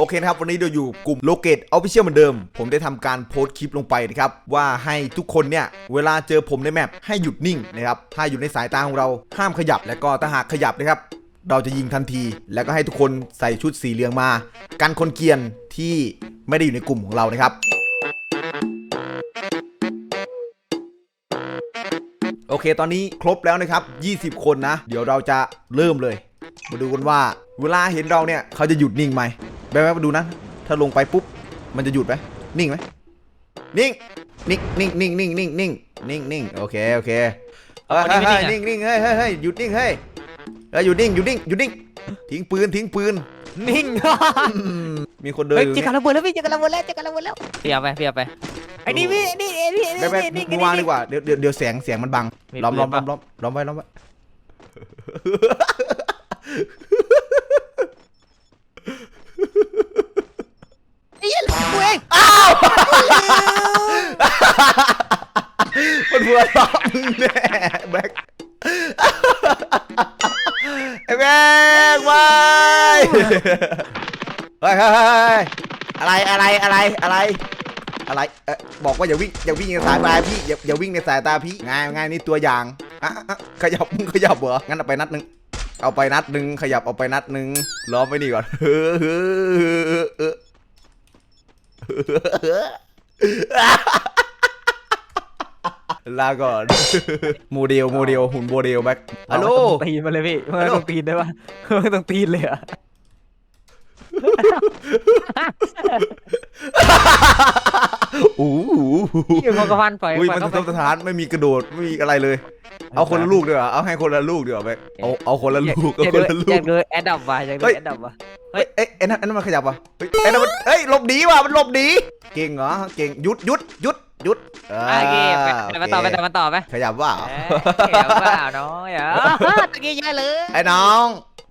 โอเคนะครับ วันนี้เราอยู่กลุ่มโลเกตออฟฟิเชียลเหมือนเดิม ผมได้ทำการโพสต์คลิปลงไปนะครับ ว่าให้ทุกคนเนี่ย เวลาเจอผมในแมปให้หยุดนิ่งนะครับ ถ้าอยู่ในสายตาของเราห้ามขยับ และก็ถ้าหากขยับนะครับ เราจะยิงทันที แล้วก็ให้ทุกคนใส่ชุดสีเหลืองมา กันคนเกียนที่ไม่ได้อยู่ในกลุ่มของเรานะครับโอเค ตอนนี้ครบแล้วนะครับ 20 คนนะ เดี๋ยวเราจะเริ่มเลย มาดูกันว่า เวลาเห็นเราเนี่ย เขาจะหยุดนิ่งไหม แป๊บๆมาดูนะ ถ้าลงไปปุ๊บ มันจะหยุดไหมนิ่งไหมนิ่ง นิ่ง นิ่ง นิ่ง นิ่ง นิ่ง นิ่ง นิ่ง นิ่ง โอเค โอเคเฮ้ยวันนี้ไม่เฮ้ยนิ่งอะนิ่งนิ่งเฮ้ยเฮ้ยเฮ้ยหยุดนิ่ง เฮ้ยเฮ้ยหยุดนิ่ง หยุดนิ่ง หยุดนิ่ง ทิ้งปืน ทิ้งปืน นิ่งอืมมีคนเดินเฮ้ยอยู่เจอเนี่ยกันระเบิดแล้วพี่เจอกันระเบิดแล้วเจอกันระเบิดแล้วพี่เอาไปพี่เอาไปไอ้นี่พี่นี่นี่นี่แป๊บนี่ๆมึงวางดีกว่า เดี๋ยวเดี๋ยวเดี๋ยวแสงเสียงมันบังมีล้อมปืล้อนมล้อปะมล้อมล้อมไว้ล้อมไว้ ไอ้เหี้ยกูเอง มั นหัวเราะมึงแน่แบ็คไอ้แบ็คไม่เฮ้ยเฮ้ยเฮ้ยอะไรอะไรอะไรอะไร อะไรเอะบอกว่าอย่าวิ่งอย่าวิ่งในสายตาพี่อย่าอย่าวิ่งในสายตาพี่ง่ายง่ายนี่ตัวอย่างอะอะขยับมึงขยับเหรองั้นเอาไปนัดหนึ่งเอาไปนัดหนึ่งขยับเอาไปนัดหนึ่งล้อมไปนี่ก่อนเออเออเออเออ ลาก่อนโมเดลโมเดลหุ่นโมเดลแบ็คฮัลโหลต้องตีนมาเลยพี่ฮัลโหลต้องตีนได้ปะต้องตีนเลยอะโอ้โหพี่มันก็ฟันปล่อยอุ้ยปล่มัอนยสะเข้าทไปกสถานไม่มีกระโดดไม่มีอะไรเลย เอาคนละลูกดีกว่าเอาให้คนละลูกดีกว่าแบ็คเอาเอาคนละลูกเอาอยากคดูนละลูอยากก ดูแอดดับว่ะอยากดูเฮ้ย แอดดับว่ะ เฮ้ยเอ้ยไอ้นั่นไอ้นั่นมันขยับวะเฮ้ยไอ้นั่นมันเฮ้ยหลบหนีว่ะมันหลบหนีเก่งเหรอเก่งหยุดหยุดหยุดหยุดอ่า โอเคไปไปมาต่อไปโเคแต่มาต่อไปขยับว่าเอ้ยเดี๋ยวเปล่าน้อยอะตะกี้ใหญ่เลยไอ้น้อง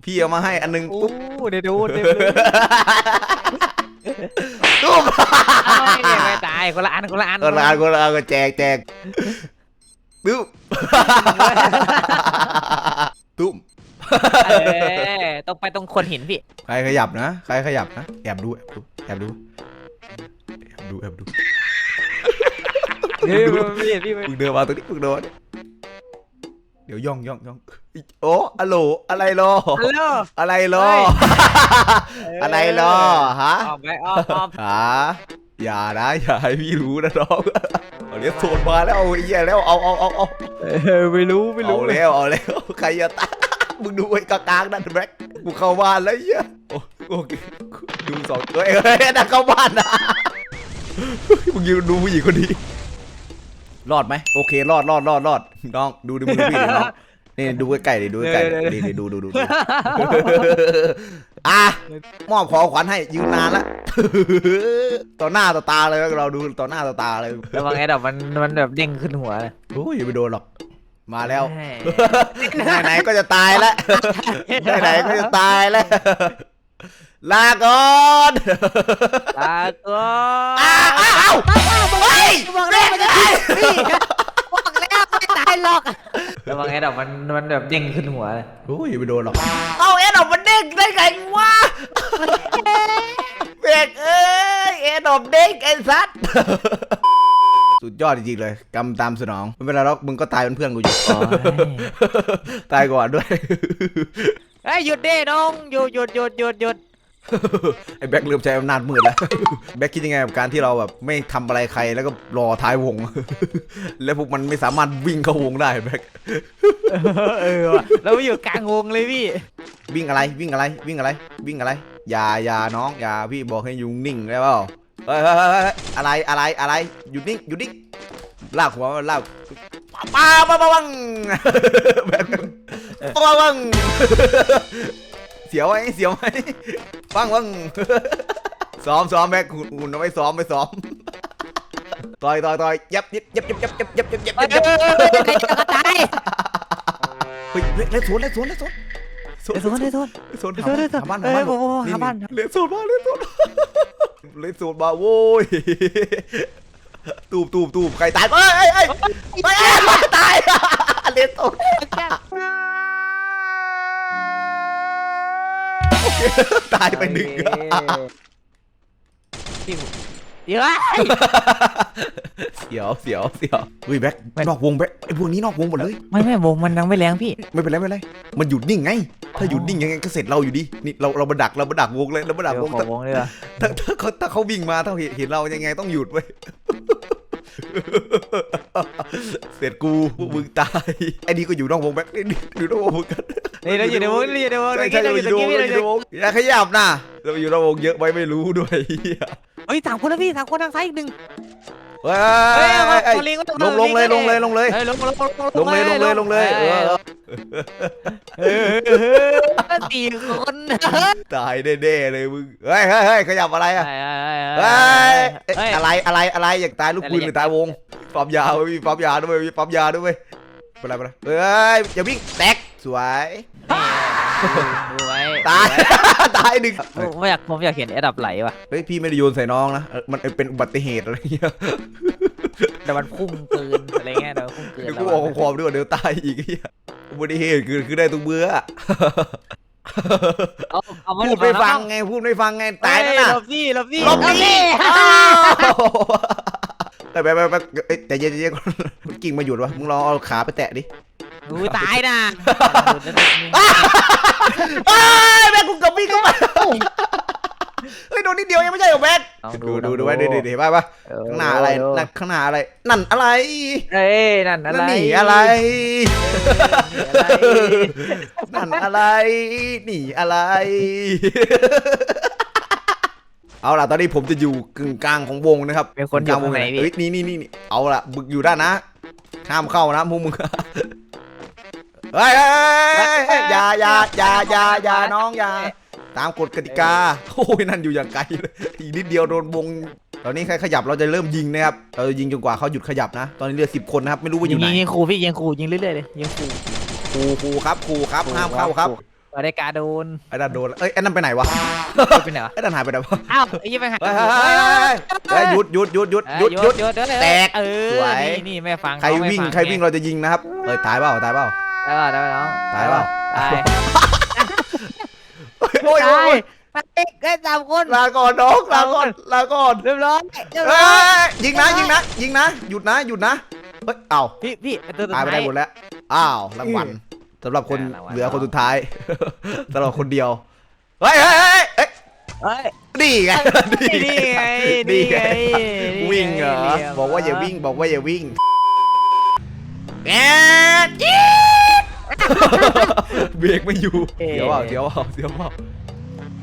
พี่เอามาให้อันหนึงโอ้ปุ๊บเดี๋ยวดูเดี๋ยวดูตุ้มไม่ไม่ตายคนละอันคนละอันคนละอันคนละอันก็แจกแจกตุ้มตุ้มเออต้องไปตรงคนหินพี่ ใครขยับนะ ใครขยับนะ แอบดูแอบดูแอบดูแอบดู แอบดูเฮ้ยพี่พี่มึงเดินมาตรงนี้มึงเดินมาดิเดี๋ยวย่องย่องย่องโอ้อะโหลอะไรรอ ฮัลโหล อะไรรออะไรรอฮะ ออกไปออกออกหาอย่านะอย่าให้พี่รู้นะน้อง เอาเดี๋ยวโซนมาแล้วเอาไอ้เหี้ยแล้วเอาเอาเอาเอาเออไม่รู้ไม่รู้เอาแล้วเอาแล้วใครจะตายมึงดูไอ้กากางนั่นแบ็คกูเข้าบ้านแล้วไอ้เหี้ยโอ้โอเคดูสองตัวเอ้ยเฮ้ยนั่นเข้าบ้านนะมึงยืนดูผู้หญิงคนนี้ รอดไหมโอเค รอดรอดรอดรอดน้องดูดูมือพี่ดิน้องนี่ดูใกล้ๆดิดูใกล้ๆดิดิดูดูดูดูอะมอบของขวัญให้ยืนนานละต่อหน้าต่อตาเลยเราดูต่อหน้าต่อตาเลยระวังไอ้ดอกมันมันแบบเด้งขึ้นหัวเลยโอ้ยอย่าไปโดนหรอกมาแล้วเฮ้ยไหนๆก็จะตายแล้วไหนๆก็จะตายแล้ว ลาก่อนลาก่ออ้าวนอ้าวเฮ้ยบอกแล้วมันจะตายพี่บอกแล้วไม่ตายหรอกระวังไอ้ดอกมันมันแบบเด้งขึ้นหัวเลยโอ้ยอย่าไปโดนหรอกเอาเอ็ดออกมันเด้งได้ไงวะเบรกเอ้ยเอ็ดออกเด้งไอ้สัตว์สุดยอดจริงๆเลยกำตามสนองไม่เป็นไรหรอกมึงก็ตายเป็นเพื่อนกูอยู่ตายก่อนด้วยเฮ้ยหยุดดิน้องหยุดหยุดหยุดหยุดหยุด ไอ้แบ็คลืมใช้อำนาจมืดแล้ว แบ็คคิดยังไงกับการที่เราแบบไม่ทำอะไรใครแล้วก็รอท้ายวง แล้วพวกมันไม่สามารถวิ่งเข้าวงได้แบ็คเออว่ะเราอยู่กลางวงเลยพี่ วิ่งอะไรวิ่งอะไรวิ่งอะไร วิ่งอะไร อย่าอย่าน้องอย่าพี่บอกให้อยุ่งนิ่งได้เปล่าเฮ้ยเฮ้ยเฮ้ยเฮ้ยอะไรอะไรอะไรหยุดนิ่งหยุดนิ่งลากหัวมันลากป้าป้าป้าวังแบ็คป้าวัง เสียวไหมเสียวไหมปังวังซ้อมซ้อมแบ็คหุ่นหุ่นเอาไว้ซ้อมไปซ้อมต่อยต่อยต่อยยับยับยับยับยับยับยับยับยับเฮ้ยยับใครจะกระตายเฮ้ยเล่นสวนเล่นสวนเล่นสวนเดี๋ยวโทษเดี๋ยวโทษเล่นสวนเดี๋ยวโทษเดี๋ยวโทษหาบ้านเอ้หายบ้านโอ้โหหาบ้านเล่นสวนมาเล่นสวนเล่นสวนมาโว้ยตูบตูบตูบใครตายเอ้ยเอ้ยเอ้ยเอ้ยเอ้ยตายเล่นสวน ตายไปหนึ่งพี่เดี๋ยวเสียวเสียวเสียวเฮ้ยแบ็คไม่นอกวงแบ็คไอ้พวกนี้นอกวงหมดเลย ไม่ไม่วงมันยังไม่แรงพี่ ไม่เป็นไรไม่เป็นไร มันหยุดนิ่งไง ถ้าหยุดนิ่งยังไงก็เสร็จเราอยู่ดี นี่เราเรามาดักเรามาดักวงเลยเรามาดักเดี๋ยววงขอถ้าวงเลยเหรอถ้าถ้าเขาถ้าเขาวิ่งมาถ้าเห็นเห็นเรายังไงต้องหยุดไว้ย เสร็จกูพวกมึงตายไอ้นี่ก็อยู่นอกวงแบ็คนี่นี่อยู่นอกวงเหมือนกันนี่เราอยู่ในวงนี่อยู่ในวงใช่เมื่อใช่กี้เราเราออยู่ยู่ตในรงวงนี้เราอยู่ในวงอย่าขยับนะเราอยู่นอกวงเยอะไปไม่รู้ด้วยเหี้ยเฮ้ยสามคนแล้วพี่สามคนทางซ้ายอีกหนึ่ง เฮ้ยเฮ้ยเฮ้ยเฮ้ยเอาลิงก็ลงลงเลยลงเลยลงเลยเฮ้ยลงลงลงลงเลยลงเลยลงเลยเออเออสี่คนตายแน่ๆเลยมึงเฮ้ยเฮ้ยเฮ้ยขยับอะไรอะเฮ้เฮ้ยเอ๊ะยอะไรอะไรอะไรอยากตายลูกปืนหรือตายวงปั๊มยาเว้ยมีปั๊มยาด้วยมีปั๊มยาด้วยเว้ยเป็นไรเป็นไรเฮ้ยอย่าวิ่งแตกสวย ดูไว้ตาย ตายหนึ่งผมอยากผมอยากเห็นแอดดับไหลว่ะ เฮ้ยพี่ไม่ได้โยนใส่น้องนะเออมันเป็นอุบัติเหตุอะไรเงี้ยแต่มันพุ่งเกินอะไรเงี้ยแต่มันพุ่งเกินเดี๋ยวกูออกความด้วยเดี๋ยวตายอีกเหี้ยอุบัติเหตุคือคือได้ทุกเบื่อเอาเอาพูดไม่ฟังไงพูดไม่ฟังไงตายแล้วนะหลบพี่หลบพี่หลบหนีอ้าวแต่ไปไปไปเอ้ยแต่เย็นใจเย็นก่อนมันกิ่งมาหยุดวะมึงลองเอาขาไปแตะดิ ดูตายนะเอ้ยแม่งกูกับพี่เข้ามาเฮ้ยโดนนิดเดียวยังไม่ใช่เหรอแม่งลองดูดูดูไว้ดูดูเห็นป่ะปะข้างหน้าอะไรนั่นข้างหน้าอะไร นั่นอะไรเอ้ยนั่นอะไรนั่นหนีอะไรเออหนีอะไร นั่นอะไรหนีอะไร เอาล่ะตอนนี้ผมจะอยู่กึ่งกลางของวงนะครับเป็นคนอยู่กลางวตรงงไหนเอ้ยพี่นี่นี่นี่นี่เอาล่ะบึกอยู่ด้านนะห้ามเข้านะพวกมึง เฮ้ยเฮ้ยเฮ้ยเฮ้ยอย่าอย่าอย่าอย่าอย่าน้องอย่าตามกฎกติกาโอ้ยนั่นอยู่อย่างไกลเลยอีกนิดเดียวโดนวงตอนนี้ใครขยับเราจะเริ่มยิงนะครับเราจะยิงจนกว่าเขาหยุดขยับนะ ตอนนี้เหลือสิบคนนะครับไม่รู้ว่าอยิยู่งไหนยิงยิงครูพี่ยิงครูยิงเรื่อยๆเลยยิงครูครูครูครับครูครับห้ามเข้าครับเอาได้การโดนไอ้นั่นโดนเอ้ยไอ้นั่นไปไหนวะเป็นไงวะไอ้นั่นหายไปไหนวะอ้าวไอ้ยี่ไปหาเฮ้ยเฮ้ยเฮ้ยเฮ้ยหยุดหยุดหยุดหยุดหยุดหยุดหยุดแตกเออสวยนี่นี่แม่ฟังใครวิ่งใครวิ่งเราจะยิงนะครับเอ้ยตายเปล่าตายเปล่า ได้ป่ะได้ป่ะน้องตายเปล่า ตายโอ้ยโอ้ยตายได้สามคนลาก่อนน้องลาก่อนลาก่อนเรียบร้อยเรียบเฮ้ร้อยยยิงนะยิงนะยิงนะหยุดนะหยุดนะเฮ้ยเอ้าพี่พี่ไอ้ตัวสุดตายไปท้ายได้หมดแล้วอ้าวรางวัลสำหรับคนอ่ารางวัล เหลือคนสุดท้าย สำหรับคนเดียวเฮ้ยเฮ้ยเฮ้ยเฮ้ยเฮ้ยนี่ไงนี่ไงนี่นี่ไงไงวิ่งเหรอนี่ยบอกว่าอย่าวิ่งบอกว่าอย่าวิ่งแอดจี๊ด เบรกไม่อยู่เดี๋ยวเอาเดี๋ยวเอาเดี๋ยวเอา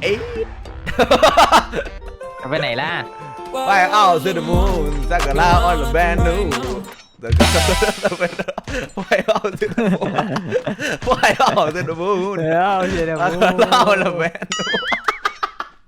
เอ้ยจะไปไหนล่ะ ไปเอาเซนมูนสักกะลาออนแบนนูแต่ก็ไปเอาเซนมูนไปเอาเซนมูนเดี๋ยวเดี๋ยวสักกะลาออนแบนนู